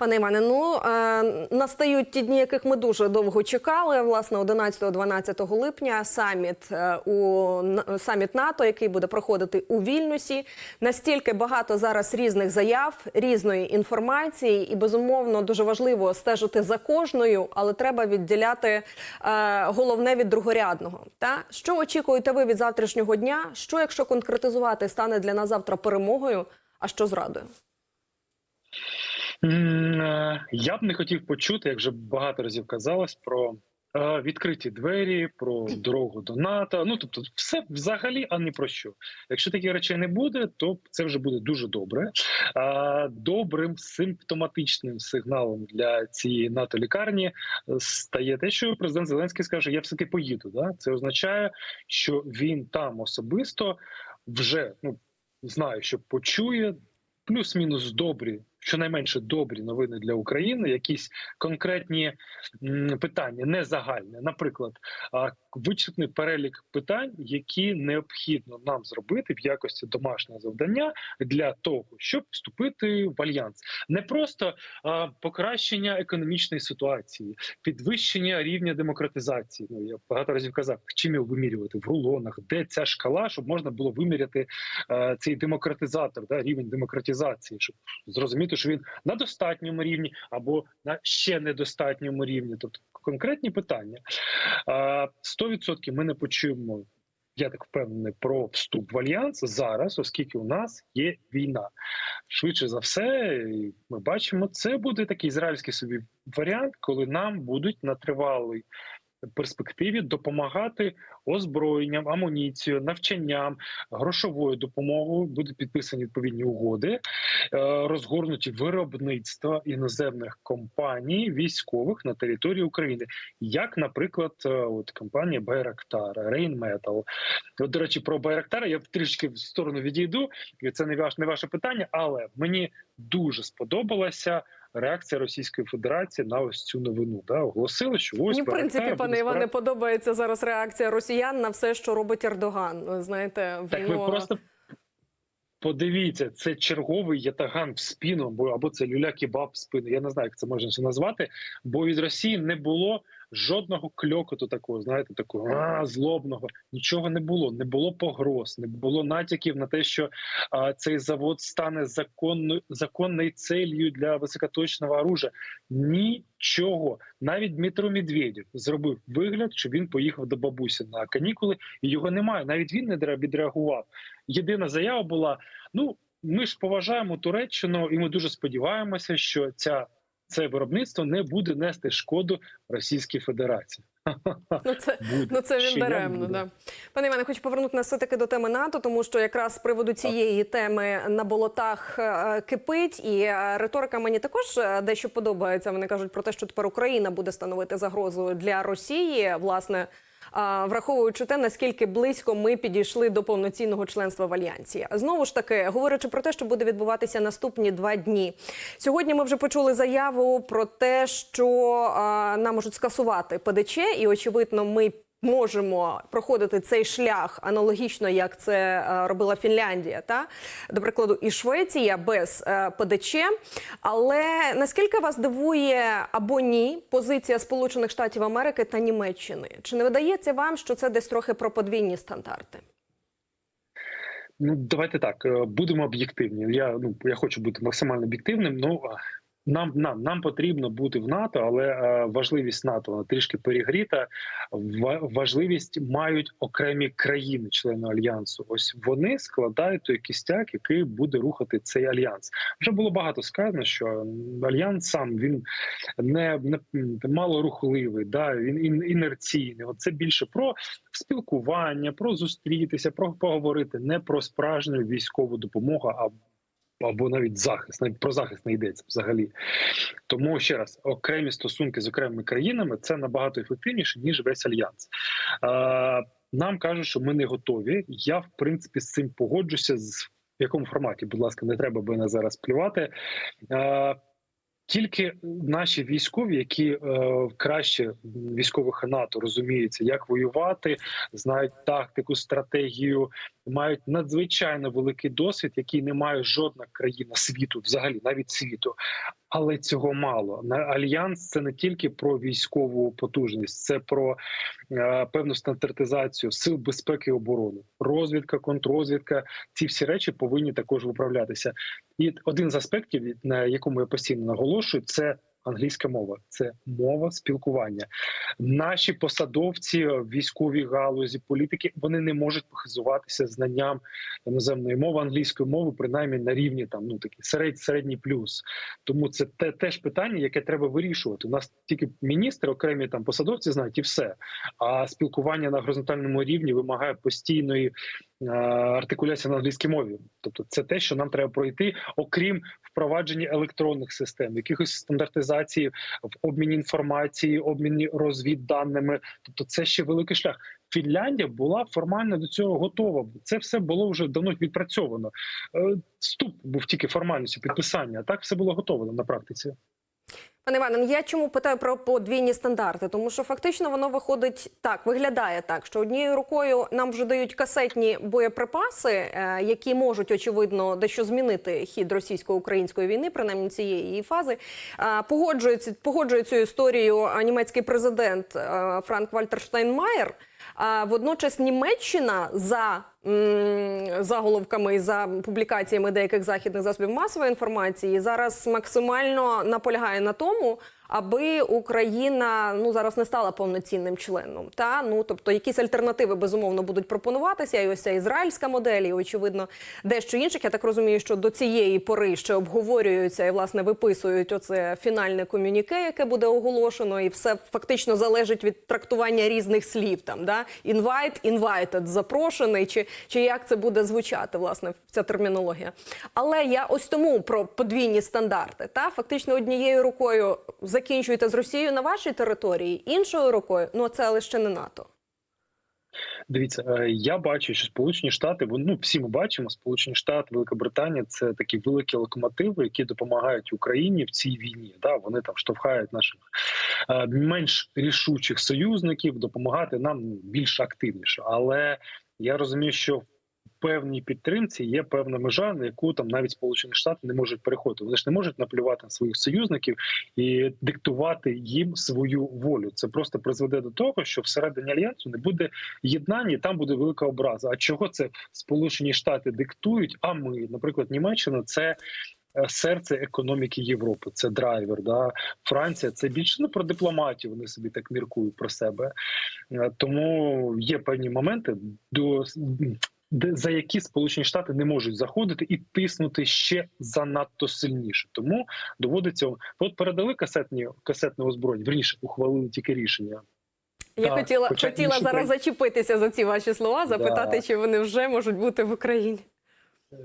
Пане Іване, ну е, настають ті дні, яких ми дуже довго чекали. Власне, 11-12 липня саміт е, у саміт НАТО, який буде проходити у Вільнюсі. Настільки багато зараз різних заяв, різної інформації, і безумовно дуже важливо стежити за кожною, але треба відділяти е, головне від другорядного. Та що очікуєте ви від завтрашнього дня? Що, якщо конкретизувати, стане для нас завтра перемогою, а що зрадою? Е, Я б не хотів почути, як вже багато разів казалось, про е, відкриті двері, про дорогу до НАТО. Ну тобто, все взагалі, а не про що. Якщо таких речей не буде, то це вже буде дуже добре. Добрим симптоматичним сигналом для цієї НАТО лікарні е, стає те, що президент Зеленський скаже: Я все таки поїду. Да? Це означає, що він там особисто вже ну знаю, що почує плюс-мінус добрі, щонайменше добрі новини для України, якісь конкретні питання, не загальні. Наприклад, вичерпний перелік питань, які необхідно нам зробити в якості домашнього завдання для того, щоб вступити в альянс, не просто покращення економічної ситуації, підвищення рівня демократизації. Ну я багато разів казав, чим його вимірювати в рулонах, де ця шкала, щоб можна було виміряти е, цей демократизатор, да, рівень демократизації, щоб зрозуміти, що він на достатньому рівні або на ще недостатньому рівні. Тобто конкретні питання. Е, 100% ми не почуємо. Я так впевнений про вступ в альянс зараз, оскільки у нас є війна. Швидше за все, ми бачимо, це буде такий ізраїльський собі варіант, коли нам будуть на тривалий перспективі допомагати озброєнням, амуніцією, навчанням, грошовою допомогою. Будуть підписані відповідні угоди, е, розгорнуті виробництва іноземних компаній військових на території України, як, наприклад, е, от компанія Байрактар, Рейнметал. До речі, про Байрактара я трішки в сторону відійду, і це не ваш не ваше питання, але мені дуже сподобалася. Реакція Російської Федерації на ось цю новину да оголосили, що ось Мені, в принципі, пане Іване, подобається зараз реакція росіян на все, що робить Ердоган. Знаєте, в Так ви просто подивіться, це черговий ятаган в спину, або, або це люля-кебаб в спину. Я не знаю, як це можна назвати, бо від Росії не було жодного кльокоту такого, знаєте, такого а, злобного. Нічого не було, не було погроз, не було натяків на те, що а, цей завод стане законною законною целью для високоточного оружия. Нічого. Навіть Дмитро Медведєв зробив вигляд, що він поїхав до бабусі на канікули, і його немає. Навіть він не дре- відреагував. Єдина заява була: ну ми ж поважаємо Туреччину, і ми дуже сподіваємося, що ця це виробництво не буде нести шкоду Російській Федерації. Ну, це, Буде. ну це він даремно. Да. Пане Іване, хочу повернути нас все-таки до теми НАТО, тому що якраз з приводу цієї теми на болотах е, кипить, і е, риторика мені також е, дещо подобається. Вони кажуть про те, що тепер Україна буде становити загрозу для Росії, власне. Враховуючи те, наскільки близько ми підійшли до повноцінного членства в альянсі, знову ж таки говорячи про те, що буде відбуватися наступні два дні. Сьогодні ми вже почули заяву про те, що нам можуть скасувати ПДЧ, і очевидно, ми. Можемо проходити цей шлях аналогічно, як це е, робила Фінляндія, та до прикладу, і Швеція без е, ПДЧ. Але наскільки вас дивує або ні позиція Сполучених Штатів Америки та Німеччини? Чи не видається вам, що це десь трохи про подвійні стандарти? Ну давайте так е, будемо об'єктивні. Я ну я хочу бути максимально об'єктивним. Ну нам нам нам потрібно бути в НАТО, але е, важливість НАТО вона трішки перегріта. Ва- Важливість мають окремі країни, члени альянсу. Ось вони складають той кістяк, який буде рухати цей альянс. Вже було багато сказано, що альянс сам він не, не мало рухливий, да він ін- інерційний. От це більше про спілкування, про зустрітися, про поговорити, не про справжню військову допомогу, а або навіть захист, навіть про захист не йдеться взагалі. Тому ще раз, окремі стосунки з окремими країнами це набагато ефективніше ніж весь альянс. Нам кажуть, що ми не готові. Я в принципі з цим погоджуся. З в якому форматі, будь ласка, не треба би на зараз плювати. Тільки наші військові, які е, краще військових НАТО розуміються, як воювати, знають тактику, стратегію, мають надзвичайно великий досвід, який не має жодна країна світу, взагалі навіть світу. Але цього мало. На альянс це не тільки про військову потужність, це про е, певну стандартизацію сил безпеки і оборони, розвідка, контррозвідка. Ці всі речі повинні також виправлятися. І один з аспектів, на якому я постійно наголошую, це англійська мова, це мова спілкування. Наші посадовці, військові галузі, політики вони не можуть похизуватися знанням іноземної мови англійської мови, принаймні на рівні там ну такі серед, середній плюс. Тому це те теж питання, яке треба вирішувати. У нас тільки міністри, окремі там посадовці знають і все. А спілкування на горизонтальному рівні вимагає постійної е, артикуляції на англійській мові. Тобто, це те, що нам треба пройти, окрім впровадження електронних систем, якихось стандартизації в обміні інформації, обміні розвідданими. Тобто, це ще великий шлях. Фінляндія була формально до цього готова. Це все було вже давно відпрацьовано. Е, Вступ був тільки формальністю підписання. А так все було готово на практиці. Пане Іване, я чому питаю про подвійні стандарти? Тому що фактично воно виходить так, виглядає так, що однією рукою нам вже дають касетні боєприпаси, е, які можуть очевидно дещо змінити хід російсько-української війни, принаймні цієї її фази. Е, Погоджується погоджує цю історію е, німецький президент Франк Вальтер Штайнмаєр. А водночас Німеччина за заголовками і за публікаціями деяких західних засобів масової інформації зараз максимально наполягає на тому, аби Україна ну зараз не стала повноцінним членом. Та ну тобто якісь альтернативи безумовно будуть пропонуватися. І ось ця ізраїльська модель, і очевидно, дещо інших. Я так розумію, що до цієї пори ще обговорюються і власне виписують оце фінальне комюніке, яке буде оголошено, і все фактично залежить від трактування різних слів. Там да invite, invited, запрошений, чи, чи як це буде звучати, власне, ця термінологія. Але я ось тому про подвійні стандарти. Та фактично однією рукою закінчуєте з Росією на вашій території, іншою рукою, ну це ще не НАТО. Дивіться, е, я бачу, що Сполучені Штати, ну всі ми бачимо, Сполучені Штати, Велика Британія це такі великі локомотиви, які допомагають Україні в цій війні. Да, вони там штовхають наших е, менш рішучих союзників допомагати нам більш активніше. Але я розумію, що в певній підтримці є певна межа, на яку там навіть Сполучені Штати не можуть переходити. Вони ж не можуть наплювати на своїх союзників і диктувати їм свою волю. Це просто призведе до того, що всередині альянсу не буде єднання, і там буде велика образа. А чого це Сполучені Штати диктують? А ми, наприклад, Німеччина, це. Е, Серце економіки Європи це драйвер. Да Франція це більше не про дипломатію. Вони собі так міркують про себе. Е, Тому є певні моменти, до де за які Сполучені Штати не можуть заходити і тиснути ще занадто сильніше. Тому доводиться от передали касетні касетне озброєння. Верніше ухвалили тільки рішення. Я Так, хотіла хотіла зараз країни- зачепитися за ці ваші слова, запитати, Да. чи вони вже можуть бути в Україні.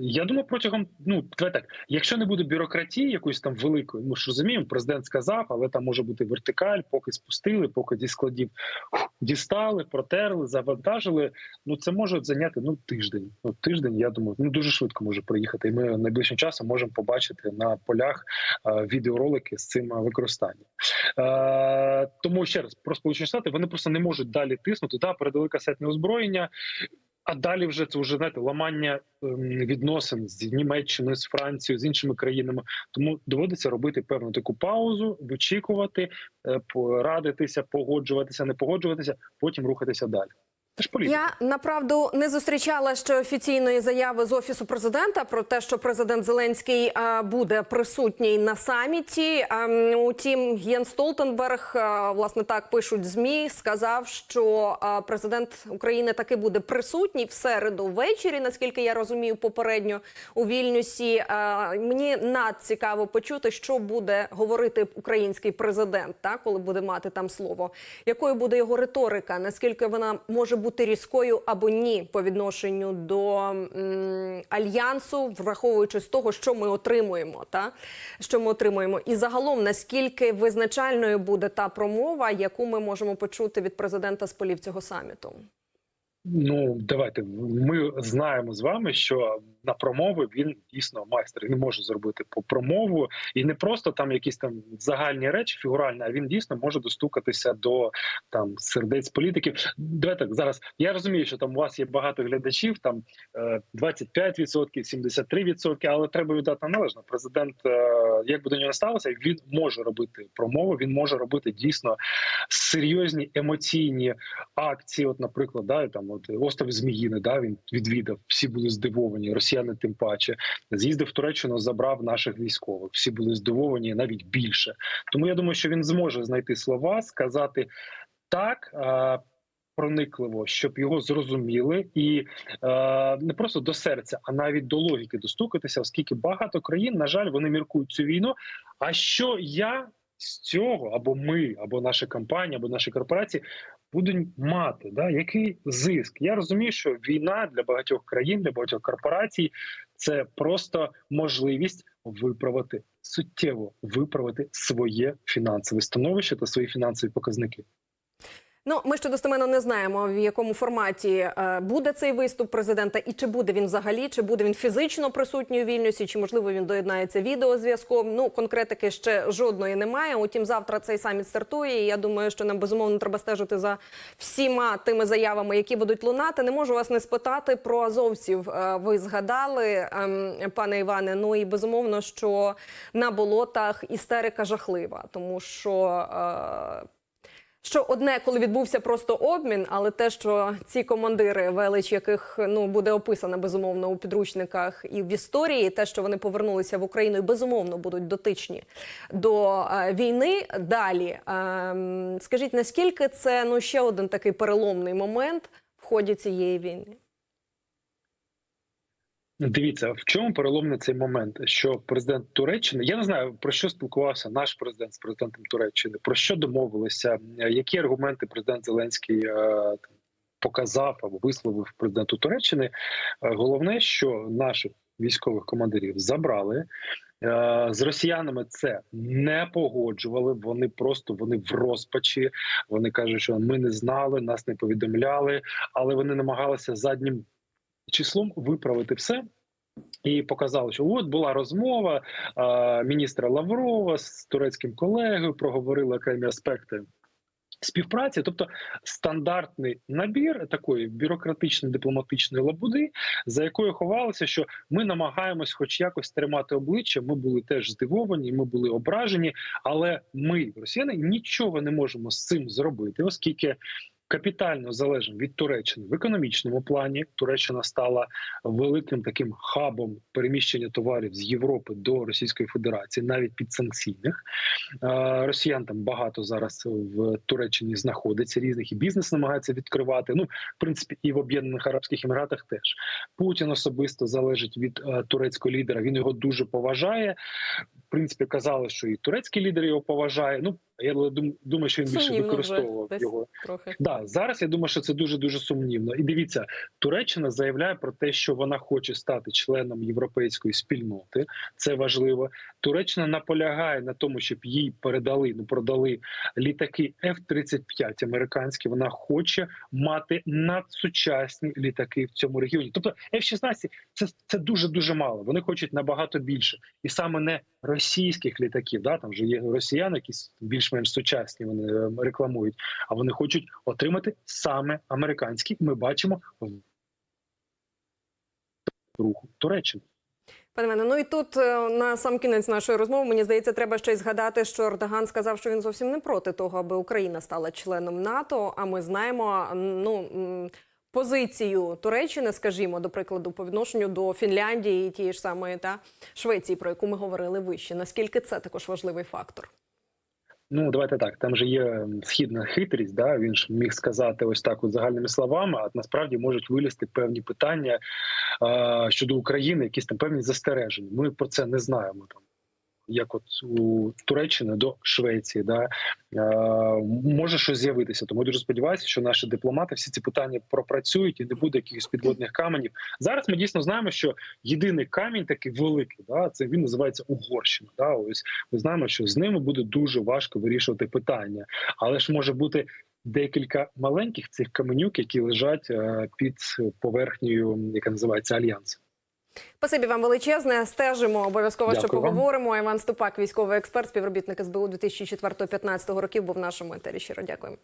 Я думаю, протягом ну так, якщо не буде бюрократії якоїсь там великої, ми ж розуміємо, президент сказав, але там може бути вертикаль, поки спустили, поки зі складів дістали, протерли, завантажили. Ну це може зайняти ну тиждень. Ну тиждень, я думаю, ну дуже швидко може приїхати. І ми найближчим часом можемо побачити на полях е, відеоролики з цим використанням. Е, тому ще раз про сполучені штати вони просто не можуть далі тиснути. Да, передали касетне озброєння. А далі вже це вже знаєте, ламання ем, відносин з Німеччиною, з Францією, з іншими країнами. Тому доводиться робити певну таку паузу, вичікувати, е, порадитися, погоджуватися, не погоджуватися, потім рухатися далі. Це ж політика. Я направду не зустрічала ще офіційної заяви з офісу президента про те, що президент Зеленський буде присутній на саміті. Утім, Єн Столтенберг, власне, так пишуть змі, сказав, що президент України таки буде присутній в середу ввечері, наскільки я розумію, попередньо у Вільнюсі. Мені надцікаво почути, що буде говорити український президент, так, коли буде мати там слово. Якою буде його риторика? Наскільки вона може бути різкою або ні по відношенню до м, альянсу, враховуючи з того, що ми отримуємо, та? Що ми отримуємо, і загалом наскільки визначальною буде та промова, яку ми можемо почути від президента з полів цього саміту? Ну давайте. Ми знаємо з вами, що на промови він дійсно майстер. Він може зробити по промову і не просто там якісь там загальні речі, фігуральні, а він дійсно може достукатися до там сердець політиків. Давайте так зараз. Я розумію, що там у вас є багато глядачів, там е, 25%, 73%, але треба віддати належно. Президент, е, як би до нього сталося, він може робити промову. Він може робити дійсно серйозні емоційні акції. От, наприклад, да, там от остров Зміїни, да, він відвідав. Всі були здивовані. Росіяни тим паче з'їздив в Туреччину, забрав наших військових. Всі були здивовані навіть більше. Тому я думаю, що він зможе знайти слова, сказати так. Проникливо, щоб його зрозуміли, і е, не просто до серця, а навіть до логіки достукатися, оскільки багато країн, на жаль, вони міркують цю війну. А що я з цього, або ми, або наша компанія, або наші корпорації будуть мати? Да? Який зиск? Я розумію, що війна для багатьох країн, для багатьох корпорацій це просто можливість виправити суттєво виправити своє фінансове становище та свої фінансові показники. Ну, ми ще достеменно не знаємо, в якому форматі е, буде цей виступ президента, і чи буде він взагалі, чи буде він фізично присутній у Вільнюсі, чи можливо він доєднається відеозв'язком. Ну конкретики ще жодної немає. Утім, завтра цей саміт стартує. і Я думаю, що нам безумовно треба стежити за всіма тими заявами, які будуть лунати. Не можу вас не спитати про азовців. Е, Ви згадали, ем, пане Іване. Ну і безумовно, що на болотах істерика жахлива, тому що. Що одне, коли відбувся просто обмін, але те, що ці командири, велич яких ну буде описана безумовно у підручниках і в історії, те, що вони повернулися в Україну, і безумовно будуть дотичні до е, війни. Далі е, скажіть, наскільки це ну ще один такий переломний момент в ході цієї війни? Дивіться, в чому переломний цей момент, що президент Туреччини, я не знаю про що спілкувався наш президент з президентом Туреччини, про що домовилися, які аргументи президент Зеленський е, показав або висловив президенту Туреччини. Е, Головне, що наших військових командирів забрали. Е, З росіянами це не погоджували. Вони просто вони в розпачі. Вони кажуть, що ми не знали, нас не повідомляли, але вони намагалися заднім числом виправити все. І показали, що от була розмова а, міністра Лаврова з турецьким колегою, проговорили окремі аспекти співпраці, тобто стандартний набір такої бюрократичної дипломатичної лабуди, за якою ховалося, що ми намагаємось, хоч якось тримати обличчя. Ми були теж здивовані, ми були ображені, але ми, росіяни, нічого не можемо з цим зробити, оскільки капітально залежимо від Туреччини в економічному плані. Туреччина стала великим таким хабом переміщення товарів з Європи до Російської Федерації, навіть підсанкційних. Е, Росіян там багато зараз в Туреччині знаходиться різних і бізнес намагається відкривати. Ну, в принципі, і в Об'єднаних Арабських Еміратах теж Путін особисто залежить від е, турецького лідера. Він його дуже поважає. В принципі, казали, що і турецький лідер його поважає. Ну я дум- думаю, що він більше Сумнівно використовував десь його. трохи. Да, зараз я думаю, що це дуже дуже сумнівно. І дивіться, Туреччина заявляє про те, що вона хоче стати членом європейської спільноти. Це важливо. Туреччина наполягає на тому, щоб їй передали, ну продали літаки F-35 американські. Вона хоче мати надсучасні літаки в цьому регіоні. Тобто F-16 – це, це дуже дуже мало. Вони хочуть набагато більше, і саме не російських літаків. Да, там вже є росіяни, які більш-менш сучасні. Вони е, рекламують а вони хочуть отримати саме американські. Ми бачимо руху Туреччини. Пане Іване, ну і тут е, на сам кінець нашої розмови мені здається, треба ще й згадати, що Ердоган сказав, що він зовсім не проти того, аби Україна стала членом НАТО. А ми знаємо ну позицію Туреччини, скажімо, до прикладу, по відношенню до Фінляндії тієї ж самої та Швеції, про яку ми говорили вище. Наскільки це також важливий фактор? Ну давайте так. Там же є східна хитрість. Да, він ж міг сказати ось так, от загальними словами. А насправді можуть вилізти певні питання е, щодо України, якісь там певні застереження. Ми про це не знаємо там. Як от у Туреччини до Швеції, да е, може щось з'явитися. Тому дуже сподіваюся, що наші дипломати всі ці питання пропрацюють і не буде якихось підводних каменів. Зараз ми дійсно знаємо, що єдиний камінь такий великий, да це він називається Угорщина. Да, ось ми знаємо, що з ними буде дуже важко вирішувати питання, але ж може бути. Декілька маленьких цих каменюк, які лежать е, під поверхнею, яка називається альянс. Спасибі вам величезне. Стежимо обов'язково, що поговоримо. Іван Ступак, військовий експерт, співробітник СБУ 2004-2015 років, був в нашому етері. Щиро дякуємо.